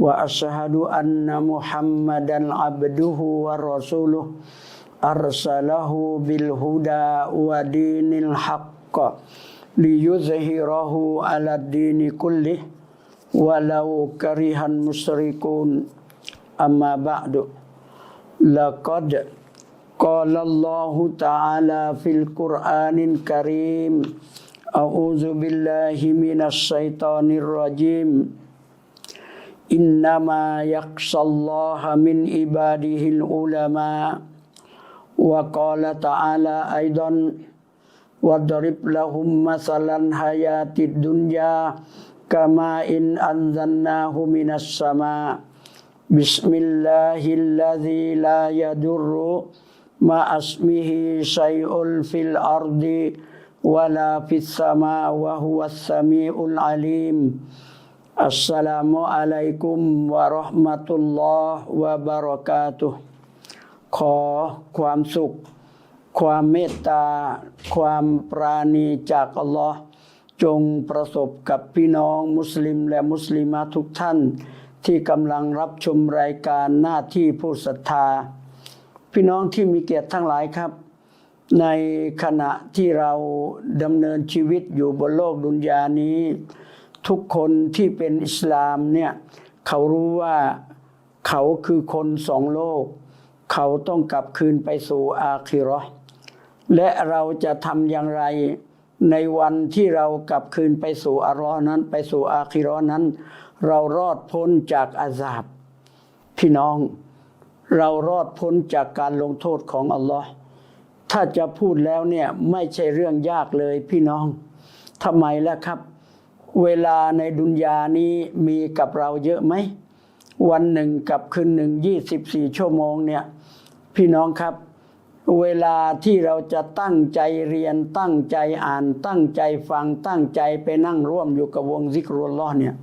وأشهد أن محمدا عبده ورسوله أرسله بالهدى ودين الحق ليظهره على الدين كله ولو كره المشركون. أما بعد لقد قال الله تعالى في القرآن الكريم أعوذ بالله من الشيطان الرجيم. إنما يخشى الله من عباده العلماء. وقال تعالى أيضا واضرب لهم مثلا حياة الدنيا كما إن أنزلناه من السماء. بسم الله الذي لا يضر مع اسمه شيء في الأرض ولا في السماء وهو السميع العليم. Assalamualaikum warahmatullah wabarakatuh ขอความสุข ความเมตตา ความปราณีจากอัลลอฮ์จงประสบกับพี่น้องมุสลิมและมุสลิมาทุกท่าน ที่กำลังรับชมรายการหน้าที่ผู้ศรัทธา พี่น้องที่มีเกียรติทั้งหลายครับ ในขณะที่เราดำเนินชีวิตอยู่บนโลกดุนยานี้ ทุกคนที่เป็นอิสลามเนี่ยเขารู้ว่าเขาคือคนสองโลก เขาต้องกลับคืนไปสู่อาคิราะห์และเราจะทำอย่างไรในวันที่เรากลับคืนไปสู่อารอห์นั้น ไปสู่อาคิราะห์นั้น เรารอดพ้นจากอาซาบ พี่น้อง เรารอดพ้นจากการลงโทษของอัลลอฮ์ถ้าจะพูดแล้วเนี่ยไม่ใช่เรื่องยากเลยพี่น้องทำไมล่ะครับ เวลาในดุนยานี้มีกับเราเยอะไหม วันหนึ่งกับคืนหนึ่งยี่สิบสี่ชั่วโมงเนี่ย พี่น้องครับ เวลาที่เราจะตั้งใจเรียนตั้งใจอ่านตั้งใจฟังตั้งใจไปนั่งร่วมอยู่กับวงซิกรุลลอฮ์เนี่ย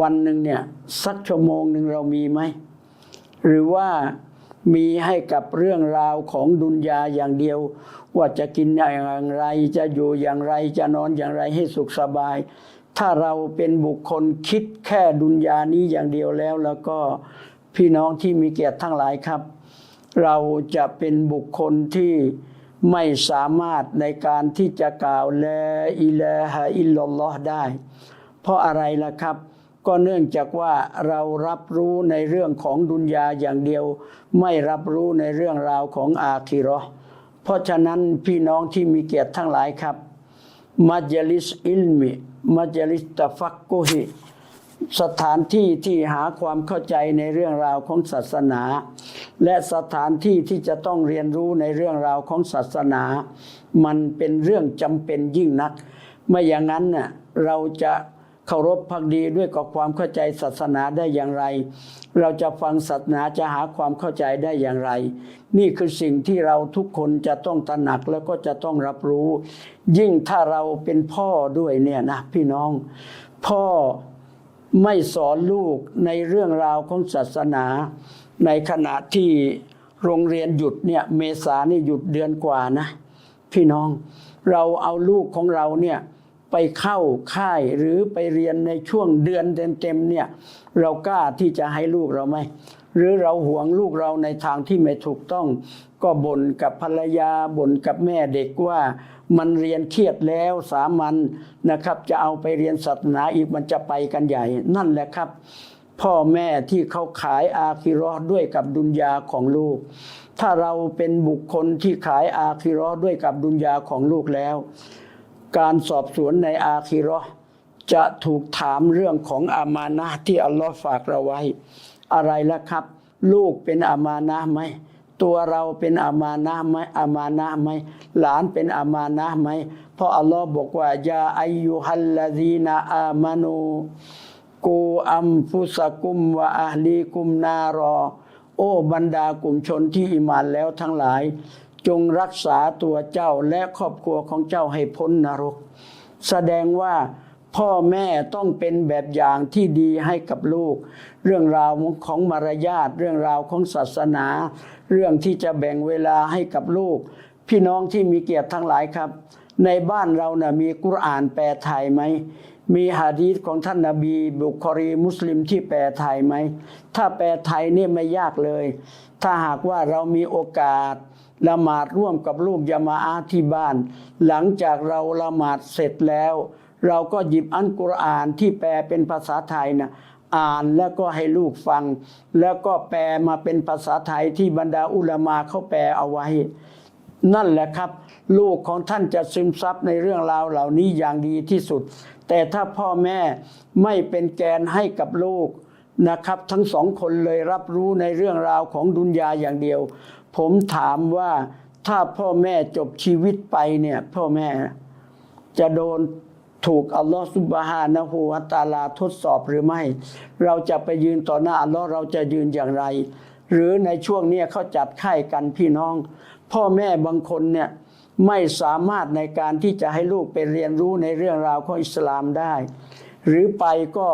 วันหนึ่งเนี่ย สักชั่วโมงหนึ่งเรามีไหม หรือว่า มีให้กับเรื่องราวของดุนยาอย่างเดียว ว่าจะกินอย่างไรจะอยู่อย่างไรจะนอนอย่างไรให้สุขสบาย ถ้าเราเป็นบุคคลคิดแค่ดุนยานี้อย่างเดียวแล้ว แล้วก็พี่น้องที่มีเกียรติทั้งหลายครับ เราจะเป็นบุคคลที่ไม่สามารถในการที่จะกล่าวลอิลาฮะอิลลัลลอฮ์ได้ เพราะอะไรล่ะครับ ก็เนื่องจากว่าเรารับรู้ในเรื่องของดุนยาอย่างเดียว ไม่รับรู้ในเรื่องราวของอาคิราะห์เพราะฉะนั้นพี่น้องที่มีเกียรติทั้งหลายครับมัจลิสอิลมิมัจลิสตะฟักกุฮิสถานที่ที่หาความเข้าใจในเรื่องราวของศาสนา และสถานที่ที่จะต้องเรียนรู้ในเรื่องราวของศาสนา มันเป็นเรื่องจำเป็นยิ่งนัก ไม่อย่างนั้นน่ะเราจะ เคารพพักดีด้วยกับความเข้าใจศาสนาได้อย่างไร เราจะฟังศาสนาจะหาความเข้าใจได้อย่างไร นี่คือสิ่งที่เราทุกคนจะต้องตระหนักแล้วก็จะต้องรับรู้ ยิ่งถ้าเราเป็นพ่อด้วยเนี่ยนะพี่น้อง พ่อไม่สอนลูกในเรื่องราวของศาสนา ในขณะที่โรงเรียนหยุดเนี่ยเมษานี่หยุดเดือนกว่านะ พี่น้องเราเอาลูกของเราเนี่ย ไปเข้าค่ายหรือไปเรียนในช่วงเดือนเต็มๆเนี่ยเรากล้าที่จะให้ลูกเราไหมหรือเราหวงลูกเราในทางที่ไม่ถูกต้อง ก็บ่นกับภรรยาบ่นกับแม่เด็กว่ามันเรียนเครียดแล้วสามัญนะครับ จะเอาไปเรียนศาสนาอีกมันจะไปกันใหญ่ นั่นแหละครับ พ่อแม่ที่เขาขายอาคิรอด้วยกับดุนยาของลูก ถ้าเราเป็นบุคคลที่ขายอาคิรอด้วยกับดุนยาของลูกแล้ว การสอบสวนในอาคิราะห์จะถูกถามเรื่องของอามานะที่อัลลอฮ์ฝากเราไว้ อะไรละครับ ลูกเป็นอามานะไหมตัวเราเป็นอามานะไหมอามานะไหมหลานเป็นอามานะไหมเพราะอัลลอฮ์บอกว่ายาอายุฮัลลาดีนาอามานูกูอัมฟุสกุมวะอาลีกุมนารอ โอ้บรรดากลุ่มชนที่อิมานแล้วทั้งหลาย จงรักษาตัวเจ้าและครอบครัวของเจ้าให้พ้นนรก แสดงว่าพ่อแม่ต้องเป็นแบบอย่างที่ดีให้กับลูก เรื่องราวของมารยาทเรื่องราวของศาสนา เรื่องที่จะแบ่งเวลาให้กับลูก พี่น้องที่มีเกียรติทั้งหลายครับ ในบ้านเรานะ่ะมีกุรอานแปลไทยไหมมีฮะดีษของท่านนาบีบุคอรีมุสลิมที่แปลไทยไหมถ้าแปลไทยเนี่ยไม่ยากเลย ถ้าหากว่าเรามีโอกาส ละหมาดร่วมกับลูกยามาอาที่บ้าน หลังจากเราละหมาดเสร็จแล้ว เราก็หยิบอันกุรอานที่แปลเป็นภาษาไทยนะอ่านแล้วก็ให้ลูกฟัง แล้วก็แปลมาเป็นภาษาไทยที่บรรดาอุลามาเขาแปลเอาไว้ นั่นแหละครับ ลูกของท่านจะซึมซับในเรื่องราวเหล่านี้อย่างดีที่สุด แต่ถ้าพ่อแม่ไม่เป็นแกนให้กับลูกนะครับ ทั้งสองคนเลยรับรู้ในเรื่องราวของดุนยาอย่างเดียว ผมถามว่าถ้าพ่อแม่จบชีวิตไปเนี่ย พ่อแม่จะโดนถูกอัลลอฮฺซุบฮานะฮูวะตาลาทดสอบหรือไม่ เราจะไปยืนต่อหน้าอัลลอฮ์เราจะยืนอย่างไร หรือในช่วงเนี้ยเขาจัดค่ายกันพี่น้อง พ่อแม่บางคนเนี่ยไม่สามารถในการที่จะให้ลูกไปเรียนรู้ในเรื่องราวของอิสลามได้ หรือไปก็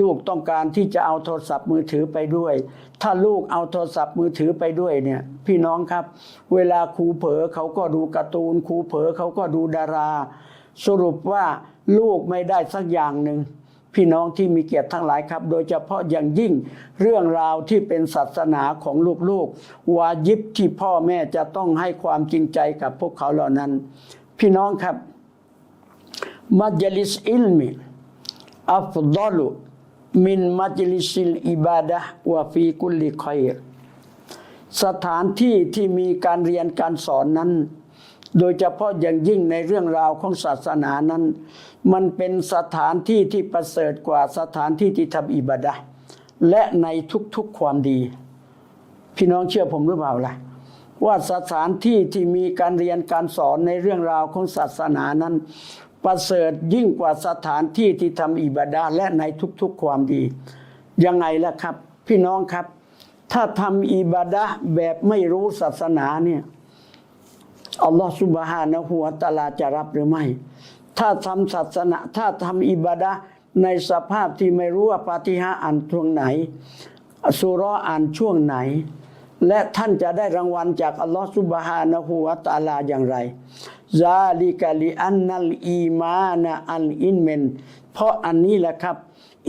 ลูกต้องการที่จะเอาโทรศัพท์มือถือไปด้วย ถ้าลูกเอาโทรศัพท์มือถือไปด้วยเนี่ย พี่น้องครับ เวลาครูเผลอเขาก็ดูการ์ตูนครูเผลอเขาก็ดูดารา สรุปว่าลูกไม่ได้สักอย่างหนึ่งพี่น้องที่มีเกียรติทั้งหลายครับ โดยเฉพาะอย่างยิ่งเรื่องราวที่เป็นศาสนาของลูกๆวาญิบที่พ่อแม่จะต้องให้ความจริงใจกับพวกเขาเหล่านั้น พี่น้องครับมัจลิสอิลมิอัฟดอลุ มินมัจลิสิลอิบาดะห์วะฟีกุลลิคอยสถานที่ที่มีการเรียนการสอนนั้น โดยเฉพาะอย่างยิ่งในเรื่องราวของศาสนานั้น มันเป็นสถานที่ที่ประเสริฐกว่าสถานที่ที่ทำอิบาดะห์และในทุกๆความดี พี่น้องเชื่อผมหรือเปล่าล่ะว่าสถานที่ที่มีการเรียนการสอนในเรื่องราวของศาสนานั้น ประเสริฐยิ่งกว่าสถานที่ที่ทำอิบาดาและในทุกๆความดี ยังไงล่ะครับ พี่น้องครับ ถ้าทำอิบาดะแบบไม่รู้ศาสนาเนี่ยอัลลอฮฺสุบฮานะฮูวตาลาจะรับหรือไม่ ถ้าทำศาสนา ถ้าทำอิบาดะในสภาพที่ไม่รู้ว่าปาฏิหาริย์อ่านช่วงไหนสุราะห์อ่านช่วงไหน และท่านจะได้รางวัลจากอัลลอฮฺสุบฮานะฮูวตาลาอย่างไร ซาลิกะลิอันนัลอีมานะอัลอินเมน เพราะอันนี้แหละครับ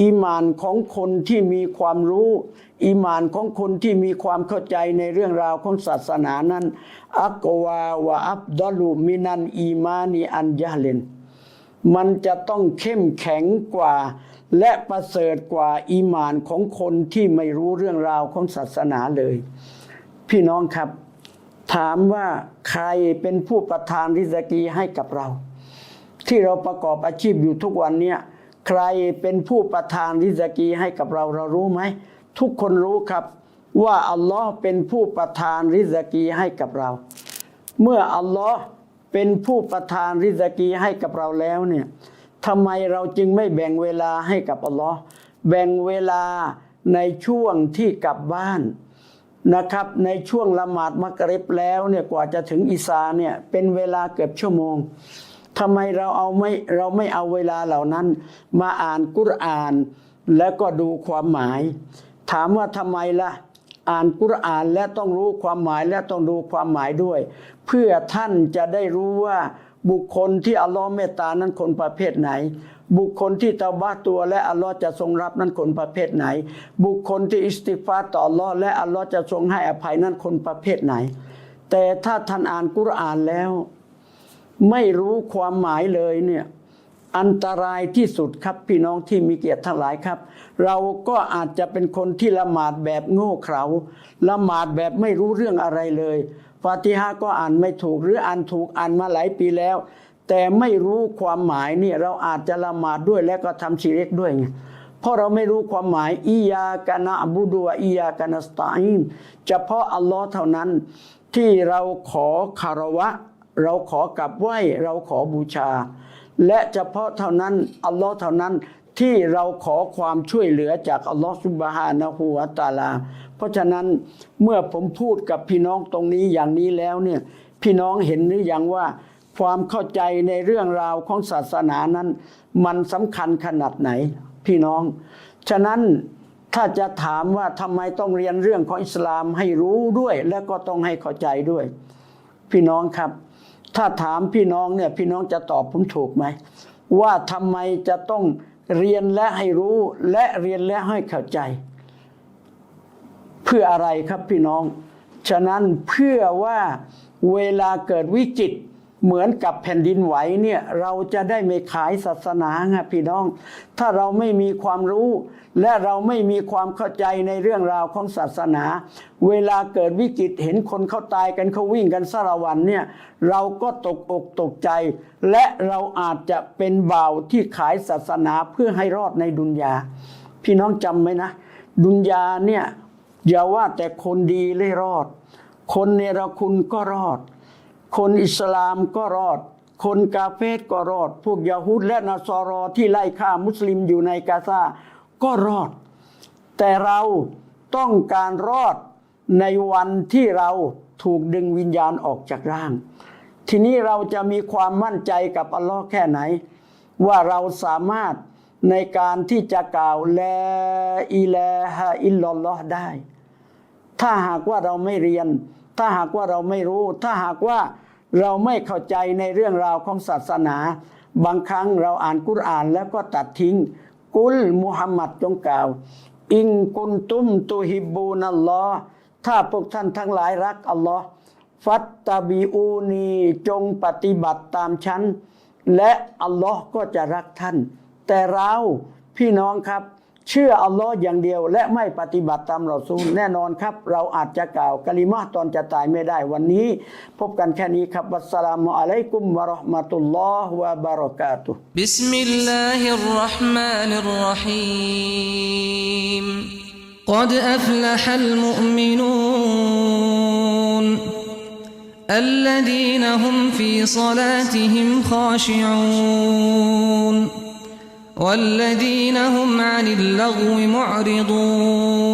อีมานของคนที่มีความรู้ อีมานของคนที่มีความเข้าใจในเรื่องราวของศาสนานั้นอักวาวะอับดอลูมินันอีมานีอันยาเลนมันจะต้องเข้มแข็งกว่า และประเสริฐกว่าอีมานของคนที่ไม่รู้เรื่องราวของศาสนาเลย พี่น้องครับ ถามว่าใครเป็นผู้ประทานริสกีให้กับเรา ที่เราประกอบอาชีพอยู่ทุกวันเนี้ยใครเป็นผู้ประทานริสกีให้กับเราเรารู้ไหมทุกคนรู้ครับ ว่าอัลลอฮ์เป็นผู้ประทานริสกีให้กับเรา เมื่ออัลลอฮ์เป็นผู้ประทานริสกีให้กับเราแล้วเนี่ยทำไมเราจึงไม่แบ่งเวลาให้กับอัลลอฮ์แบ่งเวลาในช่วงที่กลับบ้าน นะครับในช่วงละหมาดมักริบแล้วเนี่ยกว่าจะถึงอิสาเนี่ยเป็นเวลาเกือบชั่วโมงทำไมเราเอาไม่เราไม่เอาเวลาเหล่านั้น มาอ่านกุรอาน แล้วก็ดูความหมาย ถามว่าทำไมล่ะอ่านกุรอานและต้องรู้ความหมายและต้องดูความหมายด้วย เพื่อท่านจะได้รู้ว่าบุคคลที่อัลลอฮ์เมตตานั้นคนประเภทไหน บุคคลที่ตาบ้าตัวและอัลลอฮ์จะทรงรับนั้นคนประเภทไหน บุคคลที่อิสติฟาต่ออัลลอฮ์และอัลลอฮ์จะทรงให้อภัยนั้นคนประเภทไหน แต่ถ้าท่านอ่านกุรอานแล้ว ไม่รู้ความหมายเลยเนี่ยอันตรายที่สุดครับพี่น้องที่มีเกียรติทั้งหลายครับ เราก็อาจจะเป็นคนที่ละหมาดแบบโง่เขลาละหมาดแบบไม่รู้เรื่องอะไรเลยฟาติฮะก็อ่านไม่ถูกหรืออ่านถูกอ่านมาหลายปีแล้ว แต่ไม่รู้ความหมายเนี่ยเราอาจจะละหมาดด้วยและก็ทำชีริกด้วยไงเพราะเราไม่รู้ความหมายอียากานะบูดัวอียากานัสตาอินเฉพาะอัลลอฮ์เท่านั้น ที่เราขอคารวะ เราขอกราบไหวเราขอบูชา และเฉพาะเท่านั้นอัลลอฮ์เท่านั้นที่เราขอความช่วยเหลือจากอัลลอฮ์ซุบฮานะฮูวะตาลา เพราะฉะนั้นเมื่อผมพูดกับพี่น้องตรงนี้อย่างนี้แล้วเนี่ยพี่น้องเห็นหรือยังว่า ความเข้าใจในเรื่องราวของศาสนานั้น มันสำคัญขนาดไหน พี่น้อง ฉะนั้นถ้าจะถามว่าทำไมต้องเรียนเรื่องของอิสลามให้รู้ด้วย และก็ต้องให้เข้าใจด้วย พี่น้องครับ ถ้าถามพี่น้องเนี่ยพี่น้องจะตอบผมถูกไหมว่าทำไมจะต้องเรียนและให้รู้และเรียนและให้เข้าใจ เพื่ออะไรครับพี่น้อง ฉะนั้นเพื่อว่าเวลาเกิดวิกฤต เหมือนกับแผ่นดินไหวเนี่ยเราจะได้ไม่ขายศาสนาไงพี่น้อง ถ้าเราไม่มีความรู้ และเราไม่มีความเข้าใจในเรื่องราวของศาสนา เวลาเกิดวิกฤตเห็นคนเขาตายกันเขาวิ่งกันสารวันเนี่ยเราก็ตกอกตกใจ และเราอาจจะเป็นบ่าวที่ขายศาสนาเพื่อให้รอดในดุนยา พี่น้องจำไหมนะ ดุนยาเนี่ยอย่าว่าแต่คนดีเลยรอด คนเนรคุณก็รอด คนอิสลามก็รอด คนกาเฟสก็รอด พวกยาฮูดและนาซอรอที่ไล่ฆ่ามุสลิมอยู่ในกาซาก็รอด แต่เราต้องการรอดในวันที่เราถูกดึงวิญญาณออกจากร่าง ทีนี้เราจะมีความมั่นใจกับอัลลอฮ์แค่ไหน ว่าเราสามารถในการที่จะกล่าวแลอิลาฮะอิลลัลลอฮ์ได้ ถ้าหากว่าเราไม่เรียน ถ้าหากว่าเราไม่รู้ ถ้าหากว่า เราไม่เข้าใจในเรื่องราวของศาสนา บางครั้งเราอ่านกุรอานแล้วก็ตัดทิ้ง กุลมุฮัมมัดจงกล่าว อิงกุนตุมตุฮิบูนัลลอฮ์ถ้าพวกท่านทั้งหลายรักอัลลอฮ์ฟัตตาบีอูนีจงปฏิบัติตามฉัน และอัลลอฮ์ก็จะรักท่าน แต่เราพี่น้องครับ เชื่ออัลลอฮ์อย่างเดียว และไม่ปฏิบัติตามเราซูลแน่นอนครับ เราอาจจะกล่าวกะลิมะห์ตอนจะตายไม่ได้วันนี้ พบกันแค่นี้ครับวัสสลามุอะลัยกุมวะเราะห์มะตุลลอฮ์วะบะเราะกาตุฮ์ بسم الله الرحمن الرحيم قد أفلح المؤمنون الذين هم في صلاتهم خاشعون والذين هم عن اللغو معرضون.